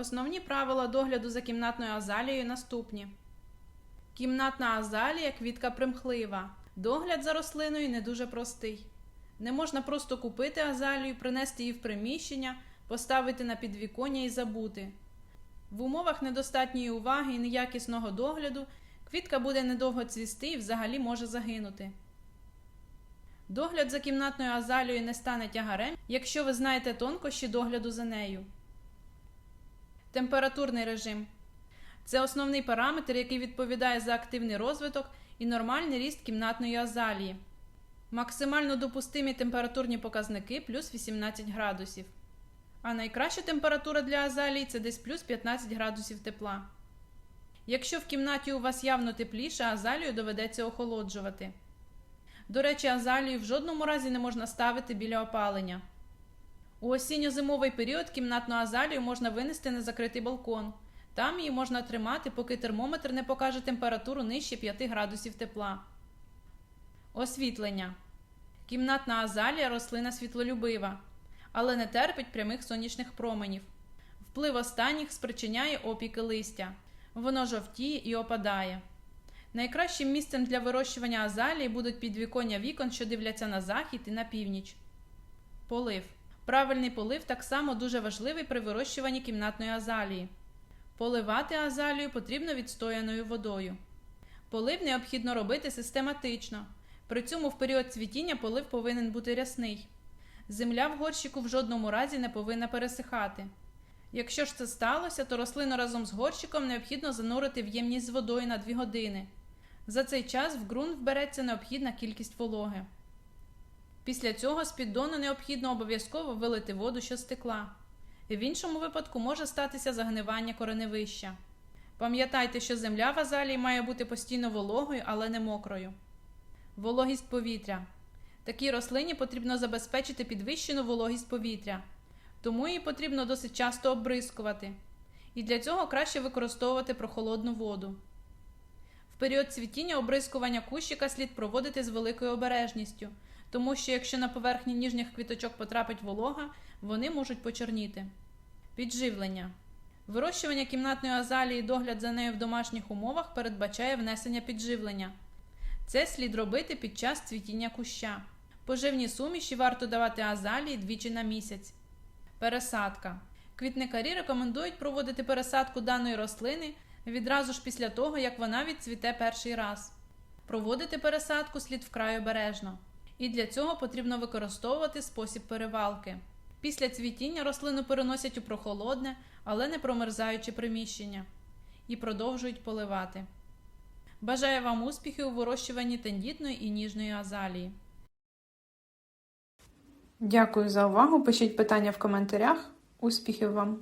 Основні правила догляду за кімнатною азалією наступні. Кімнатна азалія квітка примхлива. Догляд за рослиною не дуже простий. Не можна просто купити азалію, принести її в приміщення, поставити на підвіконня і забути. В умовах недостатньої уваги і неякісного догляду квітка буде недовго цвісти і взагалі може загинути. Догляд за кімнатною азалією не стане тягарем, якщо ви знаєте тонкощі догляду за нею. Температурний режим це основний параметр, який відповідає за активний розвиток і нормальний ріст кімнатної азалії. Максимально допустимі температурні показники плюс 18 градусів. А найкраща температура для азалії це десь плюс 15 градусів тепла. Якщо в кімнаті у вас явно тепліше, азалію доведеться охолоджувати. До речі, азалію в жодному разі не можна ставити біля опалення. У осінньо-зимовий період кімнатну азалію можна винести на закритий балкон. Там її можна тримати, поки термометр не покаже температуру нижче 5 градусів тепла. Освітлення. Кімнатна азалія рослина світлолюбива, але не терпить прямих сонячних променів. Вплив останніх спричиняє опіки листя. Воно жовтіє і опадає. Найкращим місцем для вирощування азалії будуть підвіконня вікон, що дивляться на захід і на північ. Полив. Правильний полив так само дуже важливий при вирощуванні кімнатної азалії. Поливати азалію потрібно відстояною водою. Полив необхідно робити систематично. При цьому в період цвітіння полив повинен бути рясний. Земля в горщику в жодному разі не повинна пересихати. Якщо ж це сталося, то рослину разом з горщиком необхідно занурити в ємність з водою на 2 години. За цей час в ґрунт вбереться необхідна кількість вологи. Після цього з піддону необхідно обов'язково вилити воду, що стекла. В іншому випадку може статися загнивання кореневища. Пам'ятайте, що земля в азалії має бути постійно вологою, але не мокрою. Вологість повітря. Такій рослині потрібно забезпечити підвищену вологість повітря, тому її потрібно досить часто обрискувати. І для цього краще використовувати прохолодну воду. В період цвітіння обрискування кущика слід проводити з великою обережністю, тому що якщо на поверхні ніжніх квіточок потрапить волога, вони можуть почорніти. Підживлення. Вирощування кімнатної азалії і догляд за нею в домашніх умовах передбачає внесення підживлення. Це слід робити під час цвітіння куща. Поживні суміші варто давати азалії двічі на місяць. Пересадка. Квітникарі рекомендують проводити пересадку даної рослини відразу ж після того, як вона відцвіте перший раз. Проводити пересадку слід вкрай обережно. І для цього потрібно використовувати спосіб перевалки. Після цвітіння рослину переносять у прохолодне, але не промерзаюче приміщення і продовжують поливати. Бажаю вам успіхів у вирощуванні тендітної і ніжної азалії. Дякую за увагу. Пишіть питання в коментарях. Успіхів вам!